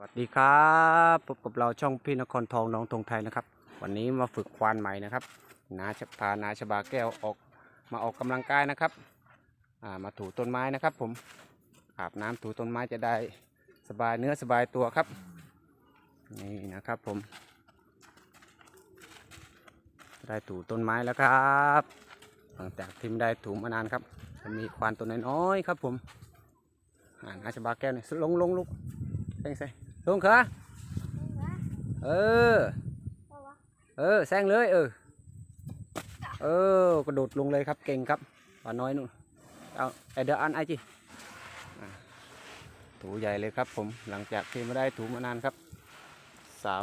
สวัสดีครับพบกับเราช่องพี่นครทองน้องทงไทยนะครับ วันนี้มาฝึกควานใหม่นะครับนาชพานาชบาแก้วออกมาออกกำลังกายนะครับามาถูต้นไม้นะครับ ผมอาบน้ำถูต้นไม้จะได้สบายเนื้อสบายตัวครับ นี่นะครับผม ได้ถูต้นไม้แล้วครับหลังจากที่ไม่ได้ถูมานานครับจะมีควานตัวน้อยๆครับ ผมานาชบาแก้วเนี่ยลงลงลุกแซงใส่ ลงขาเออ เออแซงเลยเออ เออกระโดดลงเลยครับเก่งครับปลาน้อยนู่นเอาไอเดออันไอจีถูใหญ่เลยครับผมหลังจากที่ไม่ได้ถูมานานครับ สาว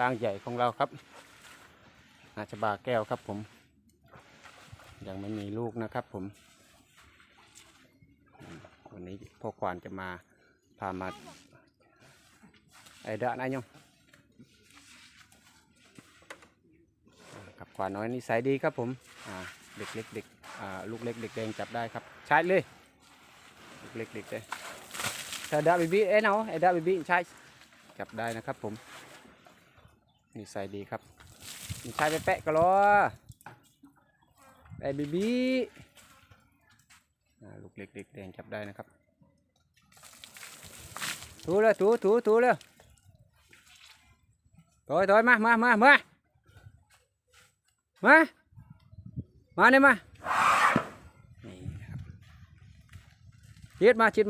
ร่างใหญ่ของเราครับอาชบาแก้วครับผม ยังไม่มีลูกนะครับผมอืมวันนี้พ่อควานจะมาพามา ไอเดอนายยงกับขวานน้อยนิสัยดีครับผมเด็กเล็กเด็กลูกเล็กเด็กแดงจับได้ครับใช้เลยลูกเล็กเด็กแดงถ้าดาบิบีเอ้เนาะไอเดาบิบีใช้จับได้นะครับผมนิสัยดีครับใช้ไปแปะก็รอไอบิบีลูกเล็กเด็กแดงจับได้นะครับถูเลยถูถูถูเลย ถอยถอยมามามามามามาเนี่ยมานี่ครับชิดมาชิ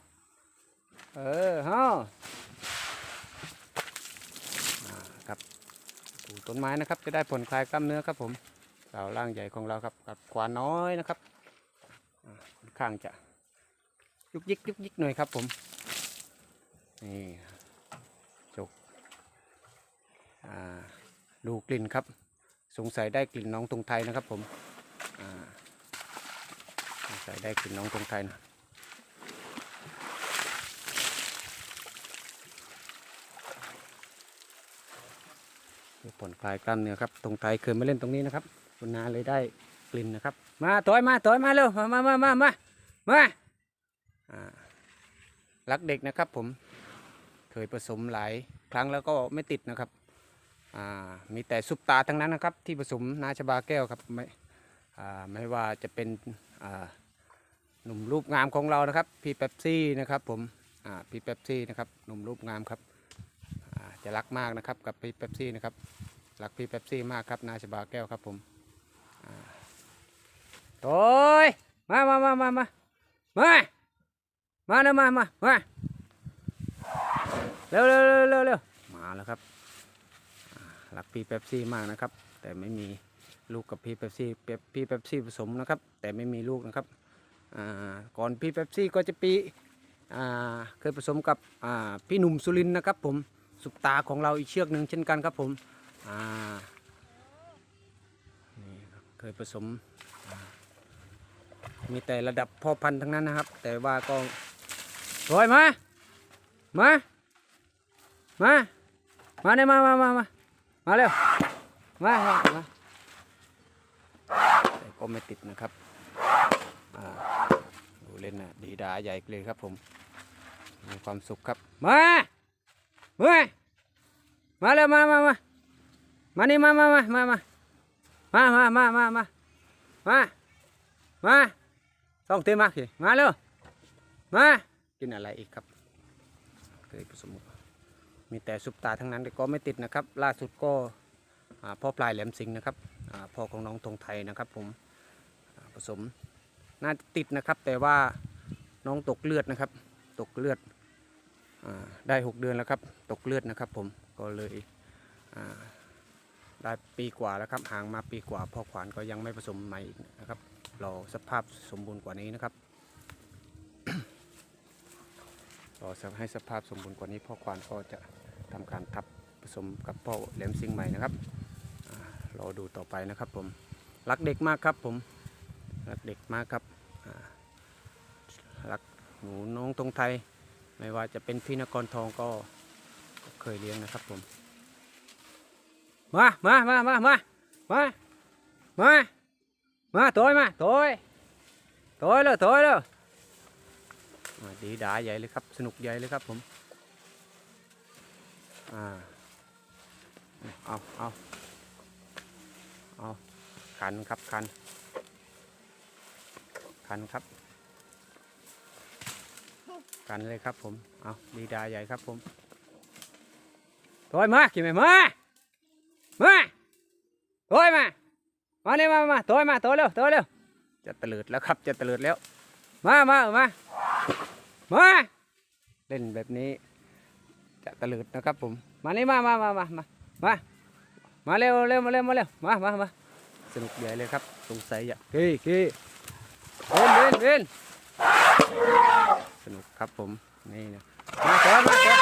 ด เออฮะครับปูต้นไม้นะครับ จะได้ผ่อนคลายกล้ามเนื้อครับผมสาวร่างใหญ่ของเราครับกับควานน้อยนะครับค่อนข้างจะยุกยิกยุกยิกหน่อยครับผมนี่จกดูกลิ่นครับ สงสัยได้กลิ่นน้องตรงไทยนะครับผมอ่าใส่ได้กลิ่นน้องตรงไทยนะเพื่อ ผ่อนคลายกล้ามเนื้อครับตรงไทยเคยมาเล่นตรงนี้นะครับคุณนาเลยได้กลิ่นนะครับ มาถอยมาถอยมาเร็วมามามามามามารักเด็กนะครับผมเคยผสมหลายครั้งแล้วก็ไม่ติดนะครับมีแต่ซุปตาทั้งนั้นนะครับ ที่ผสมนาชบาแก้วครับไม่ไม่ว่าจะเป็นหนุ่มรูปงามของเรานะครับพี่เป๊ปซี่นะครับผมพี่เป๊ปซี่นะครับหนุ่มรูปงามครับ จะรักมากนะครับกับพี่เป๊ปซี่นะครับรักพี่เป๊ปซี่มากครับนาชบาแก้วครับผมโต้ยมามามามามามามาเร็วมามามาเร็วเร็วเร็วเร็วเร็วมาแล้วครับรักพี่เป๊ปซี่มากนะครับ แต่ไม่มีลูกกับพี่เป๊ปซี่เป๊ปพี่เป๊ปซี่ผสมนะครับ แต่ไม่มีลูกนะครับก่อนพี่เป๊ปซี่ก็จะปีเคยผสมกับพี่หนุ่มสุรินนะครับผม สุปตาของเราอีกเชือกหนึ่งเช่นกันครับผมอ่านี่ครับเคยผสม มีแต่ระดับพ่อพันธุ์ทั้งนั้นนะครับ แต่ว่าก็โอยมา มา มา มาเนี่ยมามามามามาเร็ว มามามาแต่ก็ไม่ติดนะครับดูเล่นนะดีดาใหญ่เลยครับผม มีความสุขครับ มา มามาเร็วมามามามานี่มามามามามามามามามามามามาต้องเต็มมากสิมาเร็วมากินอะไรอีกครับเคยผสมมีแต่ซุปตาทั้งนั้นแต่ก็ไม่ติดนะครับ ล่าสุดก็พ่อปลายแหลมสิงนะครับพ่อของน้องธงไทยนะครับ ผมผสมน่าติดนะครับ แต่ว่าน้องตกเลือดนะครับ ตกเลือด ได้ 6 เดือนแล้วครับ ตกเลือดนะครับผมก็เลยได้ปีกว่าแล้วครับห่างมาปีกว่าพ่อขวานก็ยังไม่ผสมใหม่อีกนะครับรอสภาพสมบูรณ์กว่านี้นะครับรอให้สภาพสมบูรณ์กว่านี้พ่อควานก็จะทำการทับผสมกับพ่อแหลมซิงใหม่นะครับรอดูต่อไปนะครับผมรักเด็กมากครับผมรักเด็กมากครับอ่าหนูน้องตรงไทย ไม่ว่าจะเป็นพี่นครทองก็เคยเลี้ยงนะครับผม มา มา มา มา มา มา มา มาตัวมาตัวตัวเลยตัวเลยดีดาใหญ่เลยครับ สนุกใหญ่เลยครับผม อ่า เอาเอาเอาคันครับคันคันครับ กันเลยครับผม เอาดีดาใหญ่ครับผมถอยมากี่ไหมมา มาถอยมา มาเนี่ยมามาถอยมาถอยเร็วถอยเร็ว จะตะลิดแล้วครับ จะตะลิดแล้ว มามามา มา เล่นแบบนี้ จะตะลิดนะครับผม มานี่มามามามามามา มาเร็วเร็วมาเร็วมาเร็ว มามามาสนุกใหญ่เลยครับ สงสัยอยากกี้กี้ยเล่นเล่นเล่น กครับผมนี่นะมาเถอะมาเถอ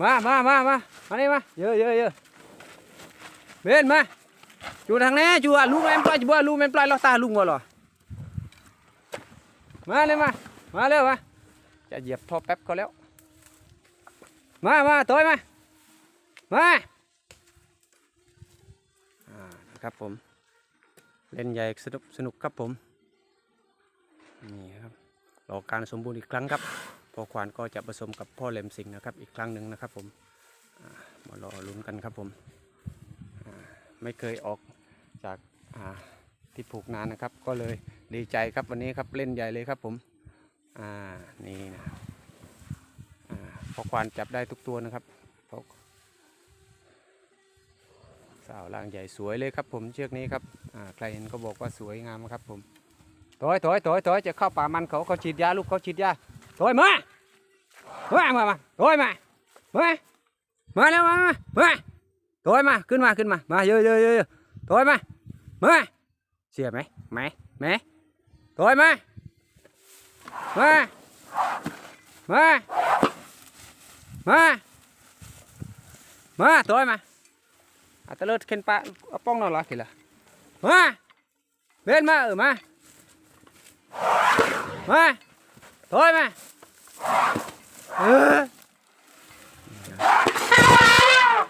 มามามามามานี่มาเยอะเยอะเยอะเบนมาอยู่ทางนี้อยู่อะลุงแม่นปล่อยอยู่บ่ลุงแม่นปล่อยเราตาลุงวะหรอมาเลยมามาเร็วมาจะเหยียบท่อแป๊บก็แล้ว มามาตัวมามาอ่านะครับผม เล่นใหญ่สนุกสนุกครับผม นี่ครับ รอการสมบูรณ์อีกครั้งครับพ่อควานก็จะผสมกับพ่อแหลมสิงห์นะครับ อีกครั้งหนึ่งนะครับผมมารอลุ้นกันครับผมไม่เคยออกจากาที่ผูกนานนะครับ ก็เลยดีใจครับวันนี้ครับเล่นใหญ่เลยครับผมนี่นะอพ่อควานจับได้ทุกตัวนะครับพ่อสาวล่างใหญ่สวยเลยครับผมเชือกนี้ครับใครเห็นก็บอกว่าสวยงามครับผม ยถอยถอยถอยจะเข้าป่ามันเขาเขาฉีดยาลูกเขาฉีดยาถอยมามามามาถอยมามามาแล้วมามามาถอยมาขึ้นมาขึ้นมามาเยอะเยอะเยอะถอยมามาเสียไหมไหมไหมถอยมามามามามาถอยมาอาตะเลิดขึ้นปะเอาป้องนอนหรอกี่ละมาเบนมาเออมา มาถอยมาเออ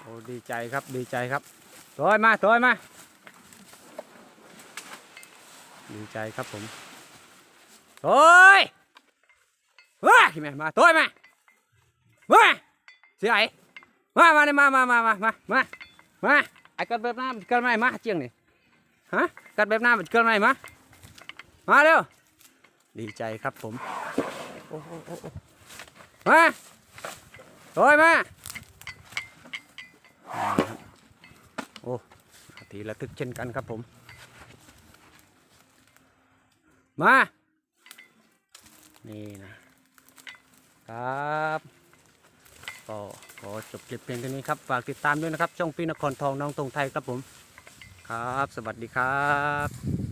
โอ้ดีใจครับดีใจครับถอยมาถอยมา ดีใจครับผมถอยว้าขี้แม่มาถอยมามาเสียไอ้มามาเนี่ยมามามามามามามาไอ้กัดแบบน้ำกัดไม่มาเจียงนี่ฮะกัดแบบน้ำกัดไม่มามาเร็ว ดีใจครับผมโอ้โหโอ้โหมาโอยมาโอ้นาทีระทึกเช่นกันครับผม มา นี่นะครับก็ขอจบคลิปเพียงเท่านี้ครับ ฝากติดตามด้วยนะครับ ช่องพี่นครทองน้องตรงไทยครับผม ครับ สวัสดีครับ